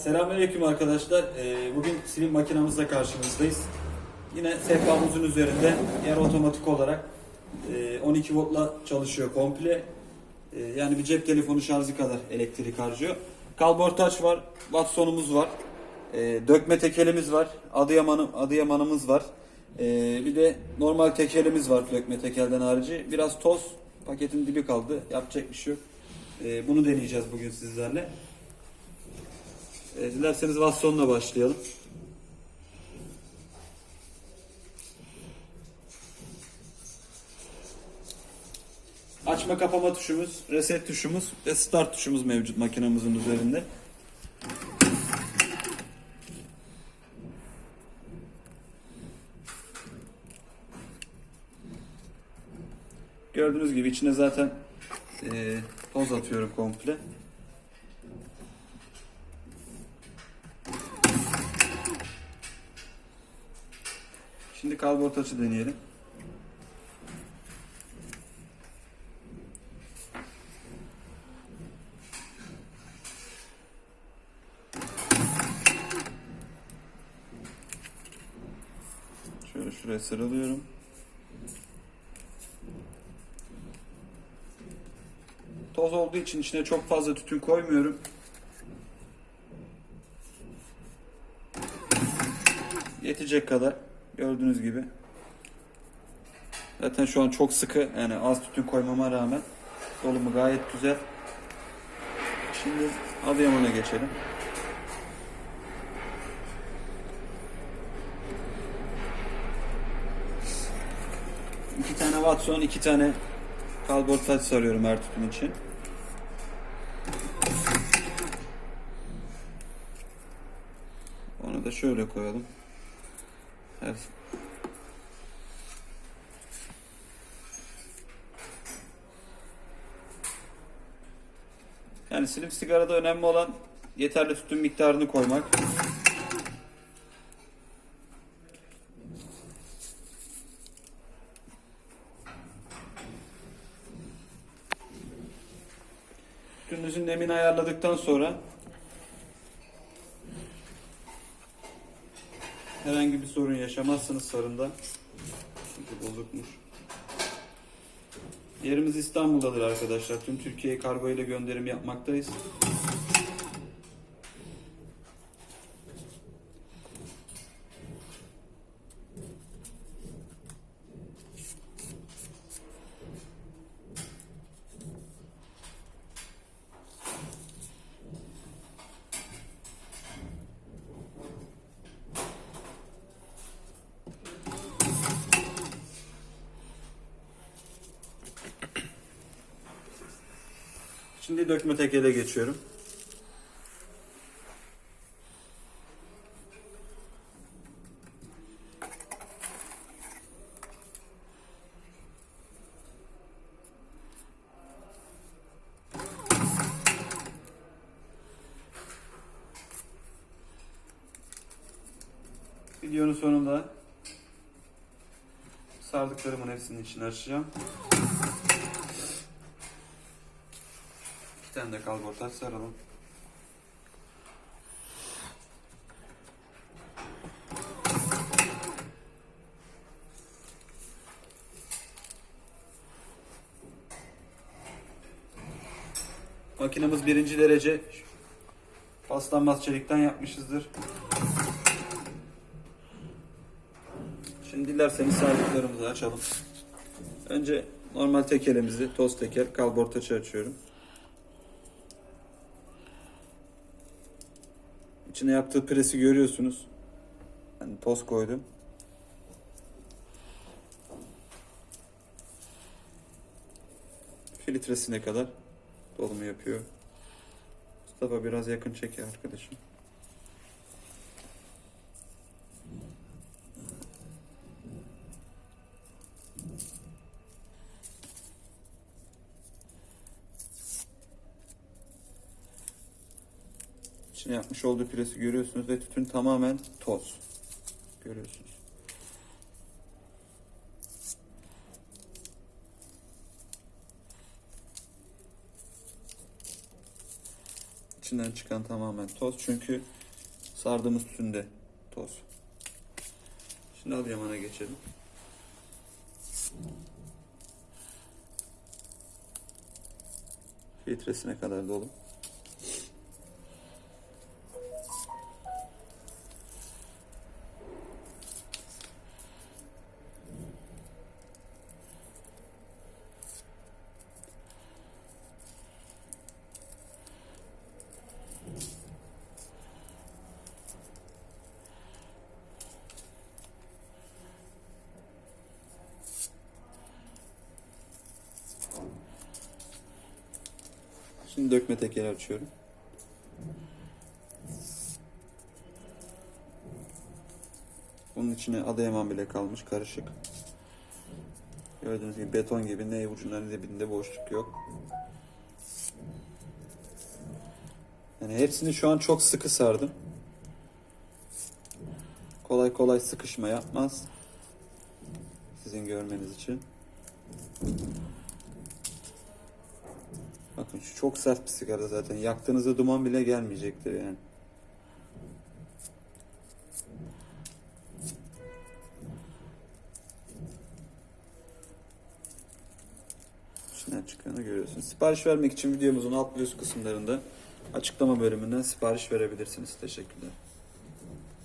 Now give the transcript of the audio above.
Selamünaleyküm arkadaşlar. Ee, bugün silim makinamızla karşınızdayız. Yine sehpamızın üzerinde yarı otomatik olarak e, 12 voltla çalışıyor komple. E, yani bir cep telefonu şarjı kadar elektrik harcıyor. Kalbortaç var, Watson'umuz var. E, dökme tekelimiz var, Adıyaman'ım, Adıyaman'ımız var. E, bir de normal tekelimiz var dökme tekelden harici. Biraz toz, paketin dibi kaldı. Yapacak bir şey yok. E, bunu deneyeceğiz bugün sizlerle. E, dilerseniz Watson'la başlayalım. Açma kapama tuşumuz, reset tuşumuz ve start tuşumuz mevcut makinamızın üzerinde. Gördüğünüz gibi içine zaten e, toz atıyorum komple. Şimdi kalbortaçı deneyelim. Şöyle şuraya sıralıyorum. Toz olduğu için içine çok fazla tütün koymuyorum. Yetecek kadar gördüğünüz gibi. Zaten şu an çok sıkı yani az tütün koymama rağmen dolumu gayet güzel. Şimdi Adıyaman'a geçelim. İki tane Watson, iki tane kalbortaç sarıyorum her tütün için. Onu da şöyle koyalım. Her Yani silim sigarada önemli olan yeterli tütün miktarını koymak. Tütününüzün nemini ayarladıktan sonra herhangi bir sorun yaşamazsınız sarında. Çünkü bozukmuş. Yerimiz İstanbul'dadır arkadaşlar. Tüm Türkiye'ye kargo ile gönderim yapmaktayız. Şimdi dökme tekele geçiyorum. Videonun sonunda sardıklarımın hepsini içine açacağım. İki tane de kalbortaç saralım. Makinamız birinci derece paslanmaz çelikten yapmışızdır. Şimdi dilerseniz sardıklarımızı açalım. Önce normal tekerimizi, toz teker, kalbortaçı açıyorum. İçine yaptığı presi görüyorsunuz. Ben toz koydum. Filtresine kadar dolumu yapıyor. Mustafa biraz yakın çekiyor arkadaşım. İçine yapmış olduğu presi görüyorsunuz ve tütün tamamen toz. Görüyorsunuz. İçinden çıkan tamamen toz. Çünkü sardığımız tütünde toz. Şimdi Adıyaman'a geçelim. Filtresine kadar dolu. Dökme tekeri açıyorum. Bunun içine Adıyaman bile kalmış karışık. Gördüğünüz gibi beton gibi ne ucundan ne dibinde boşluk yok. Yani hepsini şu an çok sıkı sardım. Kolay kolay sıkışma yapmaz. Sizin görmeniz için. Çok sert bir sigara zaten. Yaktığınızda duman bile gelmeyecektir yani. İçinden çıkanı görüyorsunuz. Sipariş vermek için videomuzun alt ve üst kısımlarında açıklama bölümünden sipariş verebilirsiniz. Teşekkürler.